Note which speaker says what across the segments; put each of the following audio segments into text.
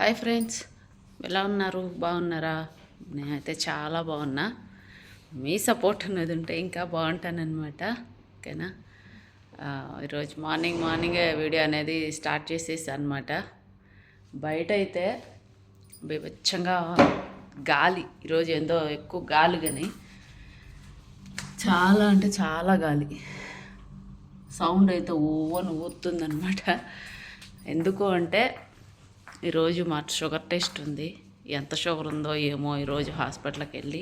Speaker 1: Hi friends ఎలా ఉన్నారు? బాగున్నారా? నేనైతే చాలా బాగున్నా. మీ సపోర్ట్ అనేది ఉంటే ఇంకా బాగుంటానమాట ఓకేనా? ఈరోజు మార్నింగ్ మార్నింగే వీడియో అనేది స్టార్ట్ చేసేసి అనమాట బయట అయితే బీభత్సంగా గాలి. ఈరోజు ఏందో ఎక్కువ గాలి కానీ చాలా అంటే చాలా గాలి. సౌండ్ అయితే ఓవన్ ఊతుందనమాట ఎందుకు అంటే ఈరోజు మా షుగర్ టెస్ట్ ఉంది. ఎంత షుగర్ ఉందో ఏమో ఈరోజు హాస్పిటల్కి వెళ్ళి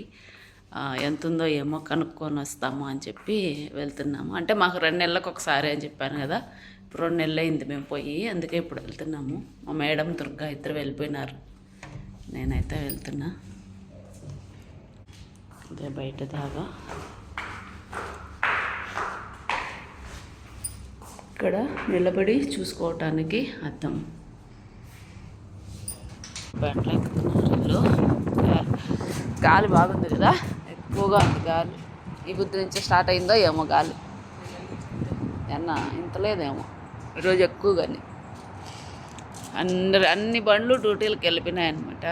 Speaker 1: ఎంత ఉందో ఏమో కనుక్కొని వస్తాము అని చెప్పి వెళ్తున్నాము. అంటే మాకు రెండు నెలలకు ఒకసారి అని చెప్పాను కదా. ఇప్పుడు రెండు నెలలు అయింది మేము పోయి అందుకే ఇప్పుడు వెళ్తున్నాము. మా మేడం దుర్గా ఇద్దరు వెళ్ళిపోయినారు. నేనైతే వెళ్తున్నా. అదే బయట దాగా ఇక్కడ నిలబడి చూసుకోవటానికి అర్థం బండ్లు ఎక్కుతున్నారు గాలి బాగుంది కదా? ఎక్కువగా ఉంది గాలి. ఈ బుద్ధి నుంచి స్టార్ట్ అయిందో ఏమో గాలి. ఎన్న ఇంత లేదేమో. ఈరోజు ఎక్కువగాని అందరు అన్ని బండ్లు డ్యూటీలకు వెళ్ళిపోయినాయి అనమాట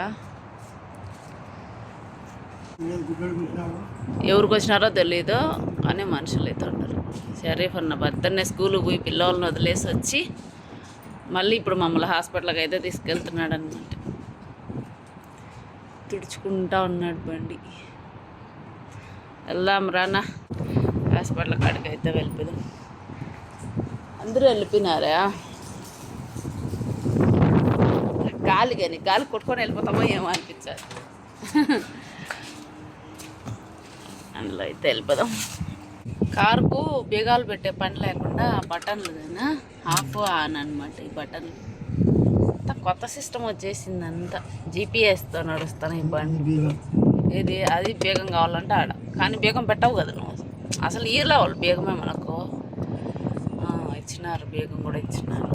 Speaker 1: ఎవరికి వచ్చినారో తెలియదు అని మనుషులు అయితే ఉండరు షరీఫ్ అన్న భర్తనే స్కూల్కి పోయి పిల్లల్ని వదిలేసి వచ్చి మళ్ళీ ఇప్పుడు మమ్మల్ని హాస్పిటల్కి అయితే తీసుకెళ్తున్నాడు అనమాట తుడుచుకుంటా ఉన్నాడు బండి. వెళ్దాం రానా? హాస్పిటల్ కాడికి అయితే వెళ్ళిపోదాం. అందరూ వెళ్ళిపోయినారా? గాలి కానీ గాలి కొట్టుకొని వెళ్ళిపోతామో ఏమో అనిపించాలి అందులో అయితే వెళ్ళిపోదాం. కారుకు బీగాలు పెట్టే పని లేకుండా బటన్లు కానీ ఆఫ్ ఆన్ అనమాట ఈ బటన్లు. అంతా కొత్త సిస్టమ్ వచ్చేసింది అంతా జీపీఎస్తో నడుస్తాను ఈ బండి. ఇది అది బీగం కావాలంటే ఆడ. కానీ బీగం పెట్టవు కదా నువ్వు. అసలు ఈలో వాళ్ళు బీగమే మనకు. ఇచ్చినారు బీగం కూడా ఇచ్చినారు.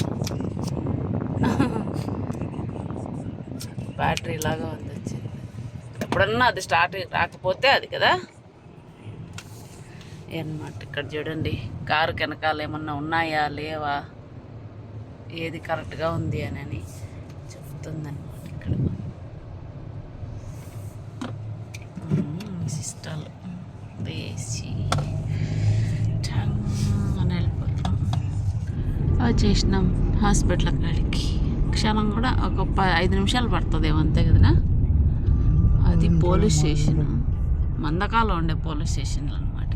Speaker 1: బ్యాటరీ లాగా ఉంది వచ్చింది. ఎప్పుడన్నా అది స్టార్ట్ రాకపోతే అది కదా. అనమాట ఇక్కడ చూడండి. కారు వెనకాల ఏమన్నా ఉన్నాయా లేవా? ఏది కరెక్ట్గా ఉంది అని అని చెప్తుందన్నమాట ఇక్కడ. సిస్టాలు వేసి టంగ్ అని వెళ్ళిపోతాం వచ్చేసినాం హాస్పిటల్ కాడికి. క్షణం కూడా ఒక ప ఐదు నిమిషాలు పడుతుంది అంతే కదనా? అది పోలీస్ స్టేషన్. మందకాలో ఉండే పోలీస్ స్టేషన్లు అనమాట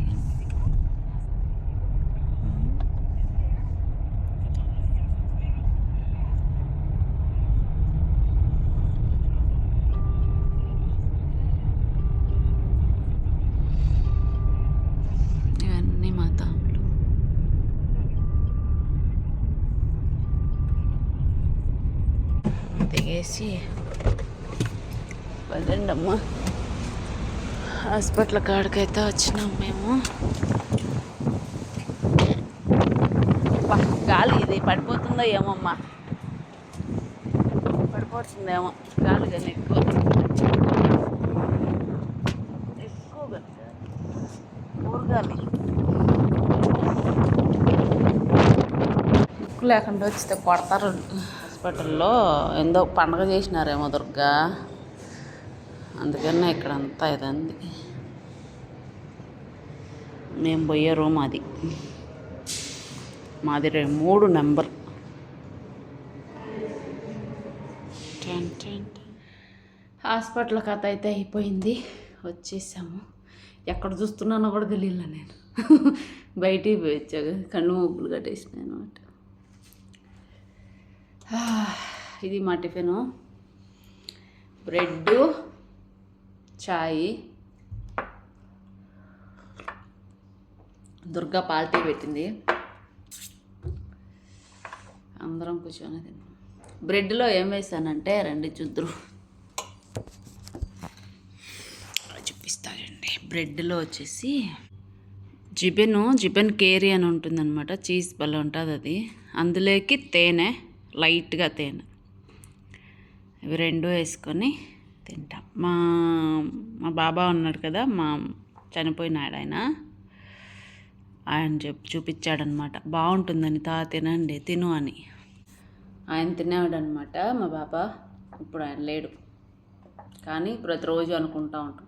Speaker 1: దిగేసి పదండమ్మా హాస్పిటల్ కాడికైతే వచ్చినాం మేము. గాలి ఇది పడిపోతుందో ఏమమ్మా. పడిపోతుందేమో. గాలి కానీ ఎక్కువ. ఎక్కువ ఊరగాలి లేకుండా వచ్చితే కొడతారు. హాస్పిటల్లో ఎందో పండగ చేసినారేమో దుర్గా. అందుకనే ఇక్కడ అంతా ఇదంది. మేము పోయే రూమ్ అది. మాది మూడు నెంబర్. హాస్పిటల్ కథ అయితే అయిపోయింది. వచ్చేసాము. ఎక్కడ చూస్తున్నానో కూడా తెలియలే నేను. బయటికి పోయి వచ్చాక కళ్ళు ముగ్గులు కట్టేసినాయి అనమాట. ఇది మా టిఫిను. బ్రెడ్ చాయ్. దుర్గా పాల్టీ పెట్టింది. అందరం కూర్చొని తిన్నాం. బ్రెడ్లో ఏం వేసానంటే రెండు చుద్దురు. చూపిస్తానండి. బ్రెడ్లో వచ్చేసి జిబెను జిబెన్ కేరీ అని ఉంటుందన్నమాట. చీజ్ బల్ల ఉంటుంది అది. అందులోకి తేనె లైట్గా తేనె. ఇవి రెండు వేసుకొని తింటాం. మా మా బాబా ఉన్నాడు కదా మా చనిపోయినాడు ఆయన. ఆయన చెప్ చూపించాడనమాట. బాగుంటుందని తా తినండి తిను అని. ఆయన తినేవాడనమాట మా బాబా. ఇప్పుడు ఆయన లేడు. కానీ ప్రతిరోజు అనుకుంటా ఉంటాం.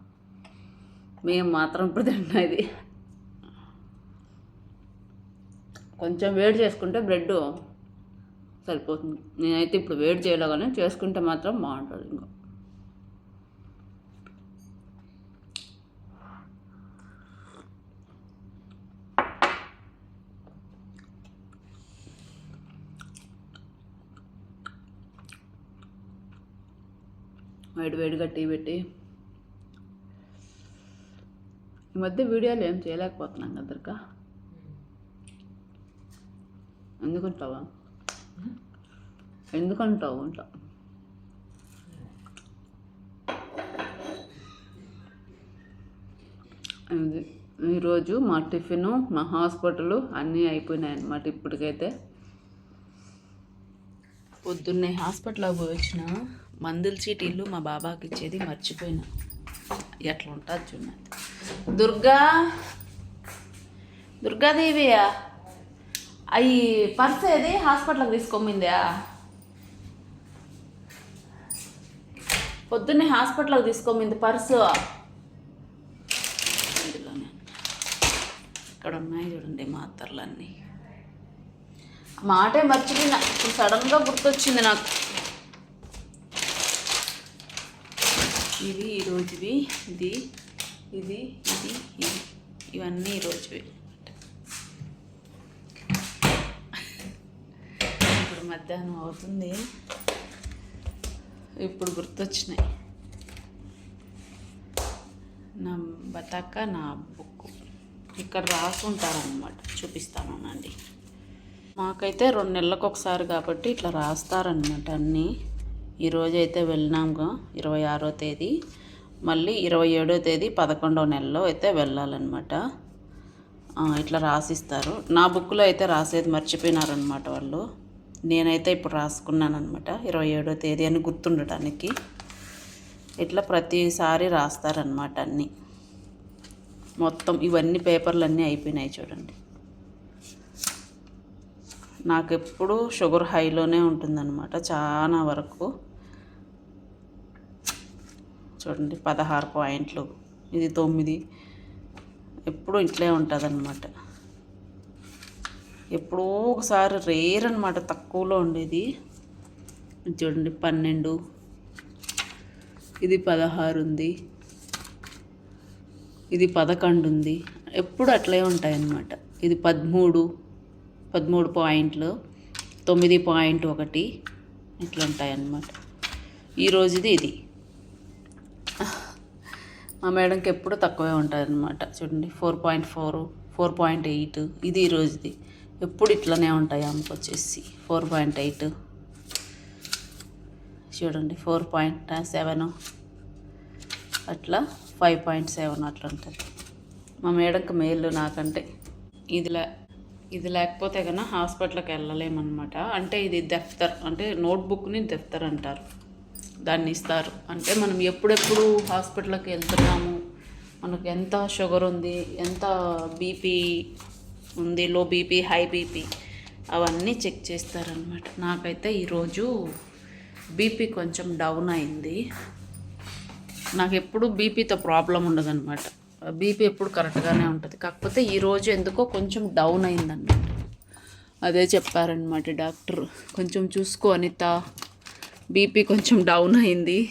Speaker 1: మేము మాత్రం ఇప్పుడు తిన్నది కొంచెం వేడి చేసుకుంటే బ్రెడ్ సరిపోతుంది. నేనైతే ఇప్పుడు వేడి చేయలే కానీ చేసుకుంటే మాత్రం బాగుంటుంది ఇంకా. వేడి వేడిగా టీ పెట్టి. ఈ మధ్య వీడియోలు ఏం చేయలేకపోతున్నాం కదర్కా ఎందుకంటావా ఎందుకంటావు అంట? అది ఈరోజు మా టిఫిను మా హాస్పిటల్ అన్నీ అయిపోయినాయి అన్నమాట ఇప్పటికైతే. పొద్దున్నే హాస్పిటల్కి పోయి వచ్చిన మందుల చీటీలు మా బాబాకి ఇచ్చేది మర్చిపోయినా. ఎట్లా ఉంటుంది చూడండి దుర్గా! దుర్గాదేవియా? అవి పర్స్ ఏది? హాస్పిటల్కి తీసుకోమిందా పొద్దున్నే హాస్పిటల్కి తీసుకోమింది పర్సు ఇక్కడ ఉన్నాయి చూడండి మాత్రలన్నీ. ఆ మాటే మర్చిపోయినా. ఇప్పుడు సడన్గా గుర్తొచ్చింది నాకు. ఇవి ఈరోజువి ఇది ఇది ఇది ఇది. ఇవన్నీ ఈరోజువి ఇప్పుడు మధ్యాహ్నం అవుతుంది. ఇప్పుడు గుర్తొచ్చినాయి. నా బతాక నా బుక్. ఇక్కడ రాసుంటారనమాట చూపిస్తానండి మాకైతే రెండు నెలలకు ఒకసారి కాబట్టి ఇట్లా రాస్తారనమాట అన్నీ. ఈరోజు అయితే వెళ్ళినాముగా ఇరవై ఆరో తేదీ. మళ్ళీ ఇరవై ఏడో తేదీ పదకొండో నెలలో అయితే వెళ్ళాలన్నమాట. ఇట్లా రాసిస్తారు. నా బుక్లో అయితే రాసేది మర్చిపోయినారనమాట వాళ్ళు. నేనైతే ఇప్పుడు రాసుకున్నాను అనమాట ఇరవై ఏడో తేదీ అని గుర్తుండటానికి. ఇట్లా ప్రతిసారి రాస్తారనమాట అన్నీ. మొత్తం ఇవన్నీ పేపర్లు అన్నీ అయిపోయినాయి చూడండి. నాకు ఎప్పుడు షుగర్ హైలోనే ఉంటుందన్నమాట. చాలా వరకు. చూడండి పదహారు పాయింట్లు. ఇది తొమ్మిది. ఎప్పుడు ఇట్లే ఉంటుంది ఎప్పుడో ఒకసారి రేర్ అనమాట తక్కువలో ఉండేది. చూడండి పన్నెండు. ఇది పదహారు ఉంది. ఇది పదకొండు ఉంది. ఎప్పుడు అట్లే ఉంటాయన్నమాట. ఇది పదమూడు. పదమూడు పాయింట్లు. తొమ్మిది పాయింట్ ఒకటి. ఇట్లా ఉంటాయి అన్నమాట ఈరోజుది ఇది. మా మేడంకి ఎప్పుడు తక్కువే ఉంటుంది అనమాట చూడండి four point four four point eight. ఇది ఈరోజుది ఎప్పుడు ఇట్లనే ఉంటాయి ఆమెకు వచ్చేసి. Four point eight. చూడండి ఫోర్ పాయింట్ సెవెన్. అట్లా ఫైవ్ పాయింట్ సెవెన్ అట్లా ఉంటుంది. మా మేడంకి మేలు నాకంటే. ఇది లే ఇది లేకపోతే కన్నా హాస్పిటల్కి వెళ్ళలేమన్నమాట. అంటే ఇది దెఫ్తర్ అంటే నోట్బుక్ని దెఫ్తర్ అంటారు. దాన్ని ఇస్తారు. అంటే మనం ఎప్పుడెప్పుడు హాస్పిటల్కి వెళ్తున్నాము? మనకు ఎంత షుగర్ ఉంది? ఎంత బీపీ ఉంది లో బీపీ హై బీపీ అవన్నీ చెక్ చేస్తారనమాట నాకైతే ఈరోజు బీపీ కొంచెం డౌన్ అయింది. నాకు ఎప్పుడు బీపీతో ప్రాబ్లం ఉండదన్నమాట. బీపీ ఎప్పుడు కరెక్ట్గానే ఉంటుంది. కాకపోతే ఈరోజు ఎందుకో కొంచెం డౌన్ అయిందన్నమాట. అదే చెప్పారనమాట డాక్టర్. కొంచెం చూసుకో అనిత. బీపీ కొంచెం డౌన్ అయింది.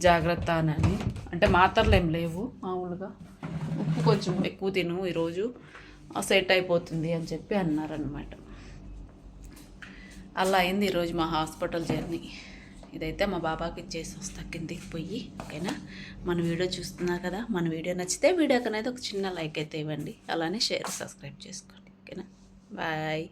Speaker 1: జాగ్రత్త అని. అంటే మాత్రలు ఏం లేవు మామూలుగా. ఉప్పు కొంచెం ఎక్కువ తిను ఈరోజు. సెట్ అయిపోతుంది అని చెప్పి అన్నారనమాట అలా అయింది ఈరోజు మా హాస్పిటల్ జర్నీ. ఇదైతే మా బాబాకి ఇచ్చేసి వస్తా కిందికి పోయి ఓకేనా? మన వీడియో చూస్తున్నా కదా? మన వీడియో నచ్చితే వీడియోకి అనేది ఒక చిన్న లైక్ అయితే ఇవ్వండి. అలానే షేర్ సబ్స్క్రైబ్ చేసుకోండి. ఓకేనా? బాయ్.